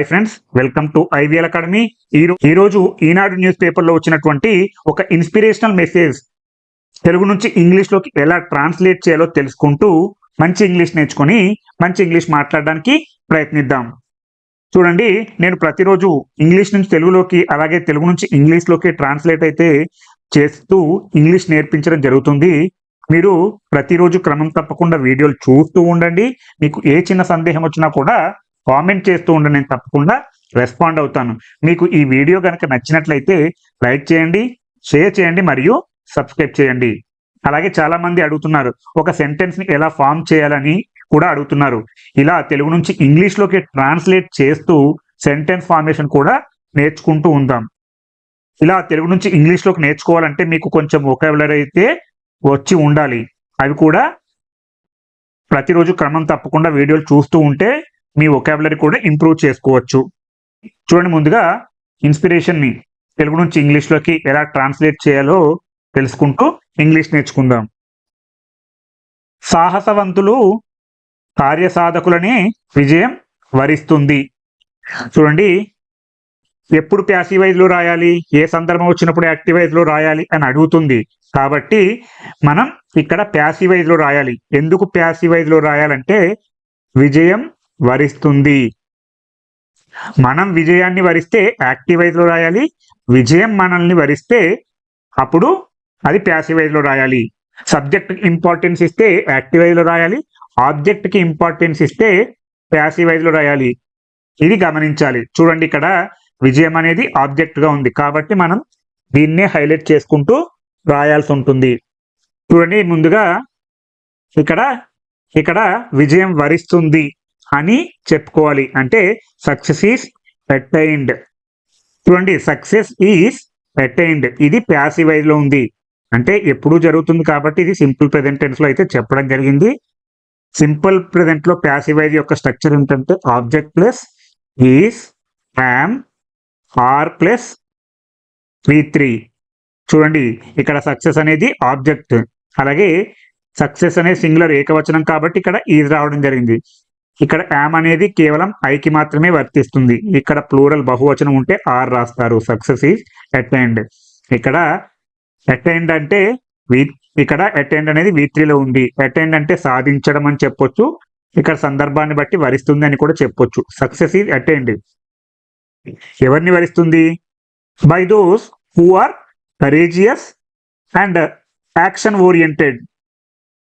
Hi friends welcome to IVL academy. ఈ ఈ రోజు ఈనాడు న్యూస్ పేపర్లో వచ్చినటువంటి ఒక ఇన్స్పిరేషనల్ మెసేజ్ తెలుగు నుంచి ఇంగ్లీష్లోకి ఎలా ట్రాన్స్లేట్ చేయాలో తెలుసుకుంటూ మంచి ఇంగ్లీష్ నేర్చుకొని మంచి ఇంగ్లీష్ మాట్లాడడానికి ప్రయత్నిద్దాం. చూడండి నేను ప్రతిరోజు ఇంగ్లీష్ నుంచి తెలుగులోకి అలాగే తెలుగు నుంచి ఇంగ్లీష్లోకి ట్రాన్స్లేట్ అయితే చేస్తూ ఇంగ్లీష్ నేర్పించడం జరుగుతుంది. మీరు ప్రతిరోజు క్రమం తప్పకుండా వీడియోలు చూస్తూ ఉండండి. మీకు ఏ చిన్న సందేహం వచ్చినా కూడా కామెంట్ చేస్తూ ఉండండి నేను తప్పకుండా రెస్పాండ్ అవుతాను. మీకు ఈ వీడియో కనుక నచ్చినట్లయితే లైక్ చేయండి షేర్ చేయండి మరియు సబ్స్క్రైబ్ చేయండి. అలాగే చాలా మంది అడుగుతున్నారు ఒక సెంటెన్స్ని ఎలా ఫామ్ చేయాలని కూడా అడుగుతున్నారు. ఇలా తెలుగు నుంచి ఇంగ్లీష్లోకి ట్రాన్స్లేట్ చేస్తూ సెంటెన్స్ ఫార్మేషన్ కూడా నేర్చుకుంటూ ఉందాం. ఇలా తెలుగు నుంచి ఇంగ్లీష్లోకి నేర్చుకోవాలంటే మీకు కొంచెం ఒకాబులరీ అయితే వచ్చి ఉండాలి. అవి కూడా ప్రతిరోజు క్రమం తప్పకుండా వీడియోలు చూస్తూ ఉంటే మీ ఒకాబులరీ కూడా ఇంప్రూవ్ చేసుకోవచ్చు. చూడండి ముందుగా ఇన్స్పిరేషన్ని తెలుగు నుంచి ఇంగ్లీష్లోకి ఎలా ట్రాన్స్లేట్ చేయాలో తెలుసుకుంటూ ఇంగ్లీష్ నేర్చుకుందాం. సాహసవంతులు కార్యసాధకులనే విజయం వరిస్తుంది. చూడండి ఎప్పుడు ప్యాసివైజ్లో రాయాలి? ఏ సందర్భం వచ్చినప్పుడు యాక్టివైజ్లో రాయాలి అని అడుగుతుంది. కాబట్టి మనం ఇక్కడ ప్యాసివైజ్లో రాయాలి. ఎందుకు ప్యాసివైజ్లో రాయాలంటే విజయం వరిస్తుంది. మనం విజయాన్ని వరిస్తే యాక్టివ్లో రాయాలి. విజయం మనల్ని వరిస్తే అప్పుడు అది ప్యాసివైజ్లో రాయాలి. సబ్జెక్ట్ ఇంపార్టెన్స్ ఇస్తే యాక్టివైజ్లో రాయాలి. ఆబ్జెక్ట్కి ఇంపార్టెన్స్ ఇస్తే ప్యాసివైజ్లో రాయాలి. ఇది గమనించాలి. చూడండి ఇక్కడ విజయం అనేది ఆబ్జెక్ట్గా ఉంది. కాబట్టి మనం దీన్నే హైలైట్ చేసుకుంటూ రాయాల్సి ఉంటుంది. చూడండి ముందుగా ఇక్కడ ఇక్కడ విజయం వరిస్తుంది. అని చెప్పుకోవాలి. అంటే సక్సెస్ ఈస్ అటైన్డ్ చూడండి సక్సెస్ ఈస్ అటైన్డ్ ఇది ప్యాసివైజ్లో ఉంది. అంటే ఎప్పుడు జరుగుతుంది కాబట్టి ఇది సింపుల్ ప్రెసెంట్ టెన్స్లో అయితే చెప్పడం జరిగింది. సింపుల్ ప్రెజెంట్లో ప్యాసివైజ్ యొక్క స్ట్రక్చర్ ఏంటంటే object plus is am are plus V three చూడండి ఇక్కడ సక్సెస్ అనేది ఆబ్జెక్ట్ అలాగే సక్సెస్ అనే సింగులర్ ఏకవచనం కాబట్టి ఇక్కడ ఈజ్ రావడం జరిగింది. ఇక్కడ యామ్ అనేది కేవలం ఐకి మాత్రమే వర్తిస్తుంది. ఇక్కడ ప్లూరల్ బహువచనం ఉంటే ఆర్ రాస్తారు. సక్సెస్ ఈజ్ అటెండ్ ఇక్కడ అటెండ్ అంటే వి ఇక్కడ అటెండ్ అనేది వి త్రీలో ఉంది. అటెండ్ అంటే సాధించడం అని చెప్పొచ్చు. ఇక్కడ సందర్భాన్ని బట్టి వరిస్తుంది అని కూడా చెప్పొచ్చు. సక్సెస్ ఈజ్ అటెండ్ ఎవరిని వరిస్తుంది? By those who are courageous and action oriented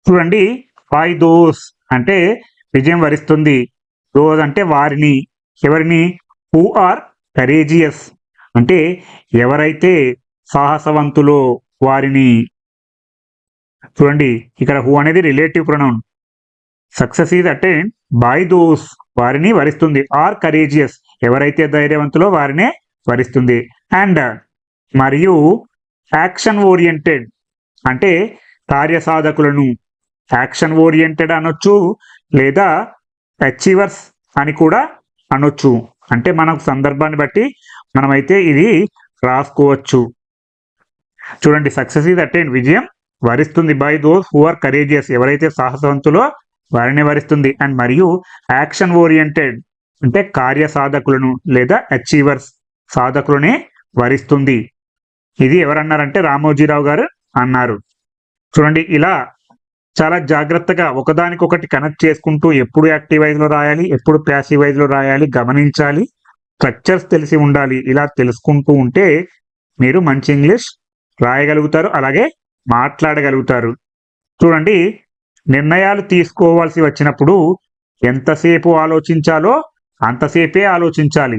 చూడండి. బై దోస్ అంటే విజయం వరిస్తుంది. రోజ్ అంటే వారిని ఎవరిని? Who are courageous. అంటే ఎవరైతే సాహసవంతులో వారిని చూడండి ఇక్కడ హూ అనేది relative pronoun. Success is attained by those వారిని వరిస్తుంది. ఆర్ కరేజియస్ ఎవరైతే ధైర్యవంతులో వారినే వరిస్తుంది. అండ్ మరియు యాక్షన్ ఓరియంటెడ్ అంటే కార్యసాధకులను యాక్షన్ ఓరియంటెడ్ అనొచ్చు లేదా అచీవర్స్ అని కూడా అనొచ్చు. అంటే మనకు సందర్భాన్ని బట్టి మనమైతే ఇది రాసుకోవచ్చు. చూడండి సక్సెస్ ఈజ్ అటెండ్ విజయం వరిస్తుంది. By those who are courageous ఎవరైతే సాహసవంతులో వారిని వరిస్తుంది. అండ్ మరియు యాక్షన్ ఓరియంటెడ్ అంటే కార్య సాధకులను లేదా అచీవర్స్ సాధకులనే వరిస్తుంది. ఇది ఎవరన్నారంటే రామోజీరావు గారు అన్నారు. చూడండి ఇలా చాలా జాగ్రత్తగా ఒకదానికొకటి కనెక్ట్ చేసుకుంటూ ఎప్పుడు యాక్టివ్ వైజ్లో రాయాలి ఎప్పుడు ప్యాసివ్ వైజ్లో రాయాలి గమనించాలి స్ట్రక్చర్స్ తెలిసి ఉండాలి ఇలా తెలుసుకుంటూ ఉంటే మీరు మంచి ఇంగ్లీష్ రాయగలుగుతారు అలాగే మాట్లాడగలుగుతారు. చూడండి నిర్ణయాలు తీసుకోవాల్సి వచ్చినప్పుడు ఎంతసేపు ఆలోచించాలో అంతసేపే ఆలోచించాలి.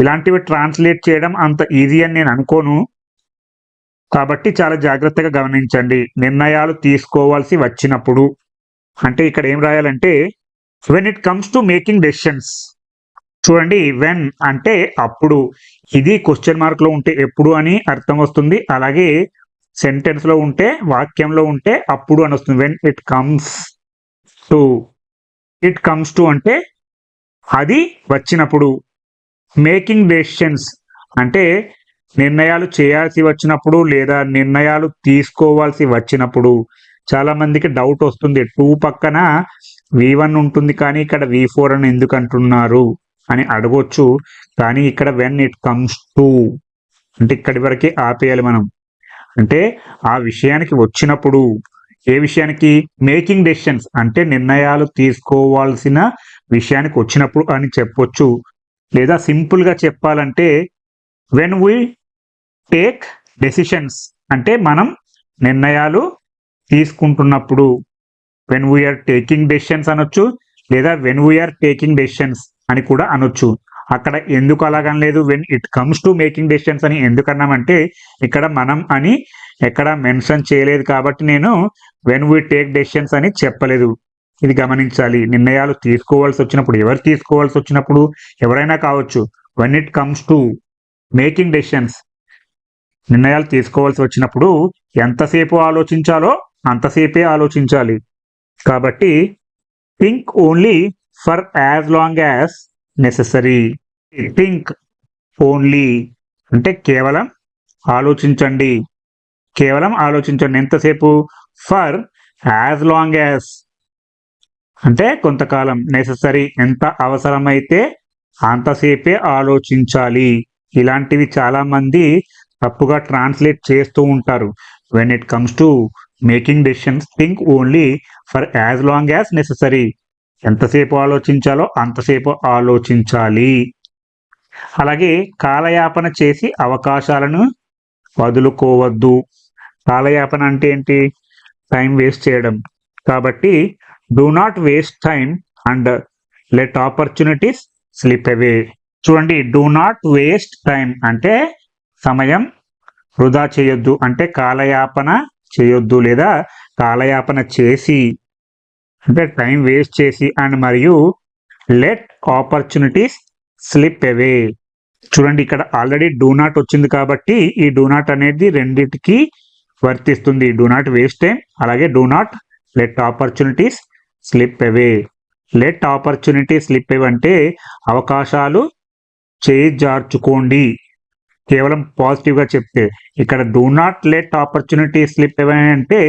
ఇలాంటివి ట్రాన్స్లేట్ చేయడం అంత ఈజీ అని నేను అనుకోను. కాబట్టి చాలా జాగ్రత్తగా గమనించండి. నిర్ణయాలు తీసుకోవాల్సి వచ్చినప్పుడు. అంటే ఇక్కడ ఏం రాయాలంటే when it comes to making decisions చూడండి వెన్ అంటే అప్పుడు. ఇది క్వశ్చన్ మార్క్లో ఉంటే ఎప్పుడు అని అర్థం వస్తుంది. అలాగే సెంటెన్స్లో ఉంటే వాక్యంలో ఉంటే అప్పుడు అని వస్తుంది. When it comes to it comes to అంటే అది వచ్చినప్పుడు. మేకింగ్ డెసిషన్స్ అంటే నిర్ణయాలు చేయాల్సి వచ్చినప్పుడు లేదా నిర్ణయాలు తీసుకోవాల్సి వచ్చినప్పుడు చాలా మందికి డౌట్ వస్తుంది. టూ పక్కన వి వన్ ఉంటుంది కానీ ఇక్కడ వి ఫోర్ అని ఎందుకు అంటున్నారు అని అడగొచ్చు. కానీ ఇక్కడ వెన్ ఇట్ కమ్స్ టు అంటే ఇక్కడి వరకే ఆపేయాలి మనం. అంటే ఆ విషయానికి వచ్చినప్పుడు ఏ విషయానికి? మేకింగ్ డెసిషన్స్ అంటే నిర్ణయాలు తీసుకోవాల్సిన విషయానికి వచ్చినప్పుడు అని చెప్పొచ్చు. లేదా సింపుల్గా చెప్పాలంటే వెన్ వీ టేక్ డెసిషన్స్ అంటే మనం నిర్ణయాలు తీసుకుంటున్నప్పుడు వెన్ వీఆర్ టేకింగ్ డెసిషన్స్ అనొచ్చు లేదా వెన్ వీఆర్ టేకింగ్ డెసిషన్స్ అని కూడా అనొచ్చు. అక్కడ ఎందుకు అలాగనలేదు when it comes to making decisions అని ఎందుకన్నామంటే ఇక్కడ మనం అని ఎక్కడ మెన్షన్ చేయలేదు కాబట్టి నేను వెన్ వీ టేక్ డెసిషన్స్ అని చెప్పలేదు. ఇది గమనించాలి. నిర్ణయాలు తీసుకోవాల్సి వచ్చినప్పుడు ఎవరు తీసుకోవాల్సి వచ్చినప్పుడు ఎవరైనా కావచ్చు when it comes to making decisions నిర్ణయాలు తీసుకోవాల్సి వచ్చినప్పుడు ఎంతసేపు ఆలోచించాలో అంతసేపే ఆలోచించాలి. కాబట్టి think only for as long as necessary. Think only అంటే కేవలం ఆలోచించండి. కేవలం ఆలోచించండి. ఎంతసేపు? For as long as. అంటే కొంతకాలం నెససరీ. ఎంత అవసరమైతే అంతసేపే ఆలోచించాలి. ఇలాంటివి చాలామంది తప్పుగా ట్రాన్స్లేట్ చేస్తూ ఉంటారు. When it comes to making decisions think only for as long as necessary ఎంతసేపు ఆలోచించాలో అంతసేపు ఆలోచించాలి. అలాగే కాలయాపన చేసి అవకాశాలను వదులుకోవద్దు. కాలయాపన అంటే ఏంటి? టైం వేస్ట్ చేయడం. కాబట్టి do not waste time and let opportunities slip away చూడండి డూ నాట్ వేస్ట్ టైం అంటే సమయం వృధా చేయొద్దు అంటే కాలయాపన చేయొద్దు లేదా కాలయాపన చేసి అంటే టైం వేస్ట్ చేసి అండ్ మరియు లెట్ ఆపర్చునిటీస్ స్లిప్ అవే. చూడండి ఇక్కడ ఆల్రెడీ డూ నాట్ వచ్చింది కాబట్టి ఈ డూ నాట్ అనేది రెండింటికి వర్తిస్తుంది. డూ నాట్ వేస్ట్ టైం అలాగే do not let opportunities slip away. Let opportunity slip away అంటే అవకాశాలు చేయి జార్చుకోండి కేవలం పాజిటివ్గా చెప్తే ఇక్కడ do not let opportunity slip away అంటే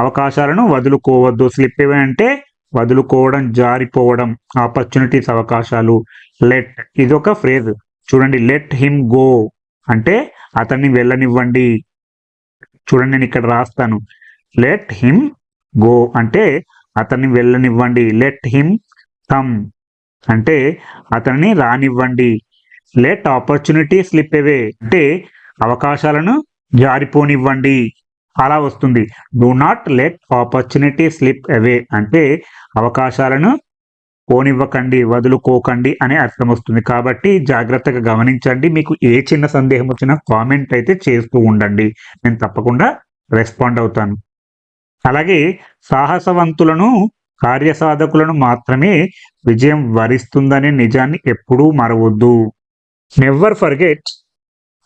అవకాశాలను వదులుకోవద్దు. స్లిప్ అవే అంటే వదులుకోవడం జారిపోవడం ఆపర్చునిటీస్ అవకాశాలు. లెట్ ఇది ఒక ఫ్రేజ్ చూడండి లెట్ హిమ్ గో అంటే అతన్ని వెళ్ళనివ్వండి. చూడండి నేను ఇక్కడ రాస్తాను. లెట్ హిమ్ గో అంటే అతన్ని వెళ్ళనివ్వండి. లెట్ హిమ్ కమ్ అంటే అతన్ని రానివ్వండి. లెట్ ఆపర్చునిటీ స్లిప్ అవే అంటే అవకాశాలను జారిపోనివ్వండి. అలా వస్తుంది. Do not let opportunity slip away అంటే అవకాశాలను పోనివ్వకండి వదులుకోకండి అనే అర్థం వస్తుంది. కాబట్టి జాగ్రత్తగా గమనించండి. మీకు ఏ చిన్న సందేహం వచ్చినా కామెంట్ అయితే చేస్తూ ఉండండి. నేను తప్పకుండా రెస్పాండ్ అవుతాను. అలాగే సాహసవంతులను కార్యసాధకులను మాత్రమే విజయం వరిస్తుందనే నిజాన్ని ఎప్పుడూ మరవద్దు. Never forget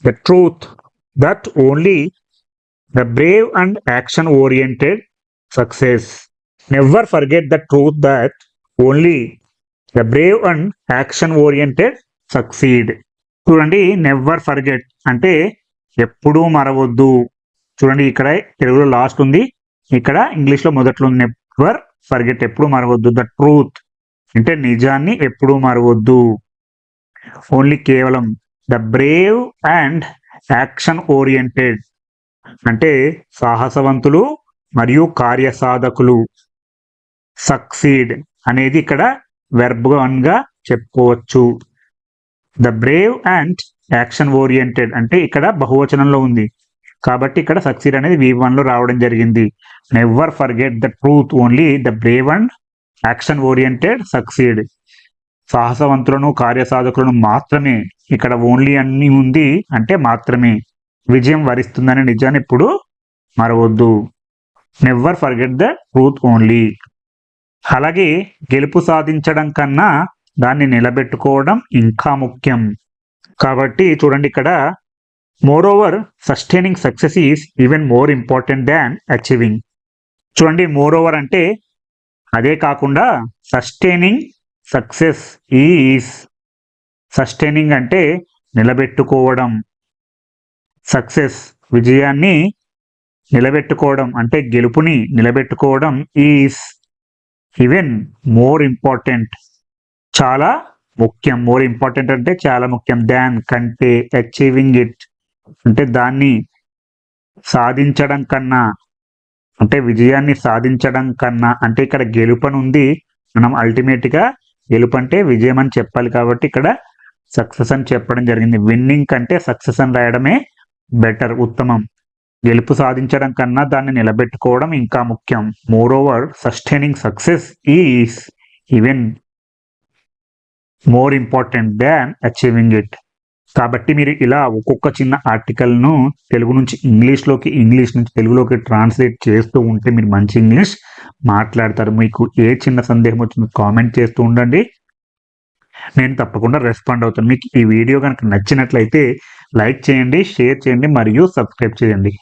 the truth that only the brave and action oriented success never forget the truth that only the brave and action oriented succeed చూడండి నెవర్ ఫర్గెట్ అంటే ఎప్పుడూ మరవద్దు. చూడండి ఇక్కడ తెలుగులో లాస్ట్ ఉంది. ఇక్కడ ఇంగ్లీష్లో మొదట్లో ఉంది. నెవర్ ఫర్గెట్ ఎప్పుడు మరవద్దు. ద ట్రూత్ అంటే నిజాన్ని ఎప్పుడూ మరవద్దు. ఓన్లీ కేవలం the brave and action oriented అంటే సాహసవంతులు మరియు కార్యసాధకులు. సక్సీడ్ అనేది ఇక్కడ వెర్బ్గా చెప్పుకోవచ్చు. The brave and action oriented అంటే ఇక్కడ బహువచనంలో ఉంది. కాబట్టి ఇక్కడ సక్సీడ్ అనేది వి వన్లో రావడం జరిగింది. Never forget the truth only the brave and action oriented succeed. సాహసవంతులను కార్యసాధకులను మాత్రమే. ఇక్కడ ఓన్లీ అన్ని ఉంది అంటే మాత్రమే. విజయం వరిస్తుందనే నిజాన్ని ఇప్పుడు మరవద్దు. Never forget the truth only అలాగే గెలుపు సాధించడం కన్నా దాన్ని నిలబెట్టుకోవడం ఇంకా ముఖ్యం. కాబట్టి చూడండి ఇక్కడ moreover sustaining success is even more important than achieving చూడండి మోరోవర్ అంటే అదే కాకుండా సస్టైనింగ్ సక్సెస్ ఈస్ సస్టైనింగ్ అంటే నిలబెట్టుకోవడం. సక్సెస్ విజయాన్ని నిలబెట్టుకోవడం అంటే గెలుపుని నిలబెట్టుకోవడం ఈజ్ ఈవెన్ మోర్ ఇంపార్టెంట్. చాలా ముఖ్యం. మోర్ ఇంపార్టెంట్ అంటే చాలా ముఖ్యం. దాన్ కంటే అచీవింగ్ ఇట్. అంటే దాన్ని సాధించడం కన్నా అంటే విజయాన్ని సాధించడం కన్నా అంటే ఇక్కడ గెలుపని ఉంది మనం అల్టిమేట్గా గెలుపు అంటే విజయం అని చెప్పాలి కాబట్టి ఇక్కడ సక్సెస్ అని చెప్పడం జరిగింది. విన్నింగ్ కంటే సక్సెస్ అని రాయడమే బెటర్ ఉత్తమం. గెలుపు సాధించడం కన్నా దాన్ని నిలబెట్టుకోవడం ఇంకా ముఖ్యం. Moreover sustaining success is even more important than achieving it కాబట్టి మీరు ఇలా ఒక్కొక్క చిన్న ఆర్టికల్ను తెలుగు నుంచి ఇంగ్లీష్లోకి ఇంగ్లీష్ నుంచి తెలుగులోకి ట్రాన్స్లేట్ చేస్తూ ఉంటే మీరు మంచి ఇంగ్లీష్ మాట్లాడతారు. మీకు ఏ చిన్న సందేహం వచ్చిందో కామెంట్ చేస్తూ ఉండండి. నేను తప్పకుండా రెస్పాండ్ అవుతాను. మీకు ఈ వీడియో కనుక నచ్చినట్లయితే లైక్ చేయండి షేర్ చేయండి మరియు సబ్స్క్రైబ్ చేయండి.